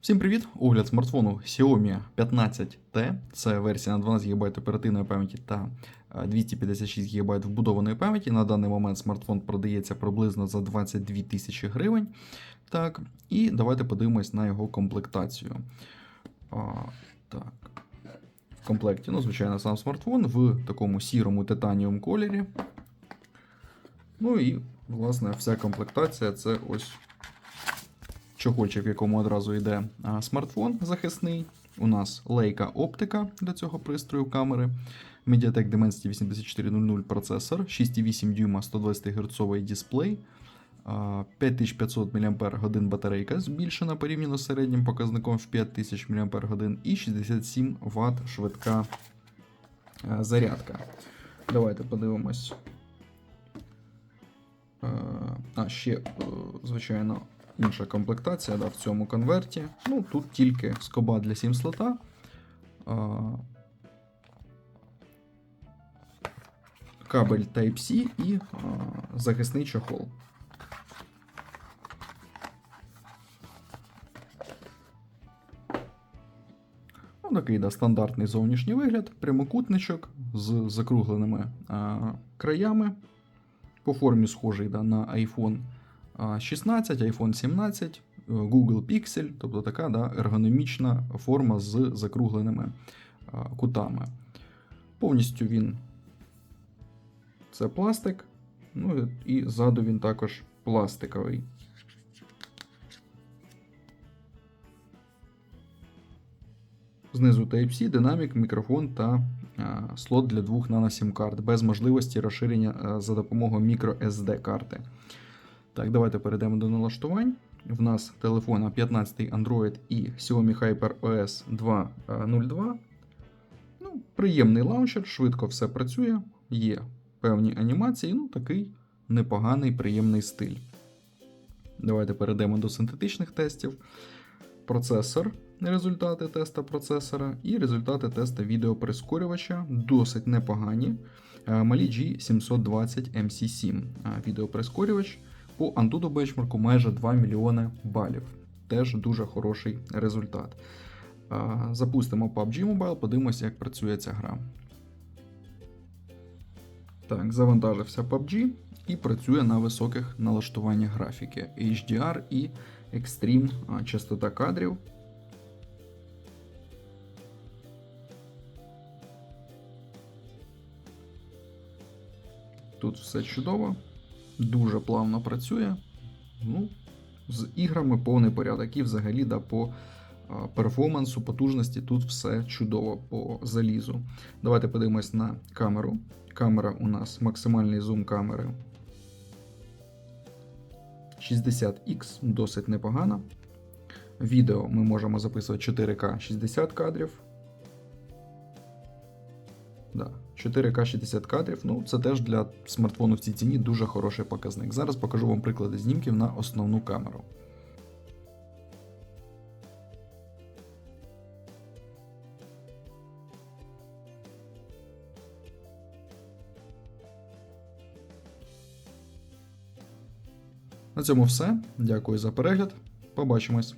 Всім привіт! Огляд смартфону Xiaomi 15T. Це версія на 12 ГБ оперативної пам'яті та е, 256 ГБ вбудованої пам'яті. На даний момент смартфон продається приблизно за 22 тисячі гривень. Так, і давайте подивимось на його комплектацію. А, так. В комплекті, ну, звичайно, сам смартфон в такому сірому титаніум кольорі. Ну і, власне, вся комплектація це ось чохольчик, в якому одразу йде смартфон захисний. У нас лейка оптика для цього пристрою камери. Mediatek Dimensity 8400 процесор, 6,8 дюйма 120 Гц дисплей, 5500 мАч батарейка збільшена порівняно з середнім показником в 5000 мАч і 67 Вт швидка зарядка. Давайте подивимось. А, ще, е, звичайно, інша комплектація да, в цьому конверті. Ну, тут тільки скоба для сім слота. А, Кабель Type-C і а, захисний чохол. Ну, такий да, стандартний зовнішній вигляд, прямокутничок з закругленими а, краями. По формі схожий да, на iPhone 16, iPhone 17, е, Google Pixel, тобто така да, ергономічна форма з закругленими кутами. Повністю він це пластик, ну і ззаду він також пластиковий. Знизу Type-C, динамік, мікрофон та а, слот для двох наносім карт без можливості розширення а, за допомогою microSD карти. Так, давайте перейдемо до налаштувань. В нас телефон 15 Android і Xiaomi HyperOS 2.02. Ну, приємний лаунчер, швидко все працює, є певні анімації, ну такий непоганий, приємний стиль. Давайте перейдемо до синтетичних тестів. Процесор, результати теста процесора і результати теста відеоприскорювача досить непогані. Е, Малі G720 MC7 е, відеоприскорювач. По Antutu бенчмарку майже 2 мільйони балів. Теж дуже хороший результат. Запустимо PUBG Mobile, подивимося, як працює ця гра. Так, завантажився PUBG і працює на високих налаштуваннях графіки HDR і Extreme частота кадрів. Тут все чудово дуже плавно працює. Ну, З іграми повний порядок. І взагалі да, по перформансу, потужності тут все чудово по залізу. Давайте подивимось на камеру. Камера у нас максимальний зум камери 60X, досить непогано. Відео ми можемо записувати 4К 60 кадрів. Да. 4К 60 кадрів, ну це теж для смартфону в цій ціні дуже хороший показник. Зараз покажу вам приклади знімків на основну камеру. На цьому все. Дякую за перегляд. Побачимось.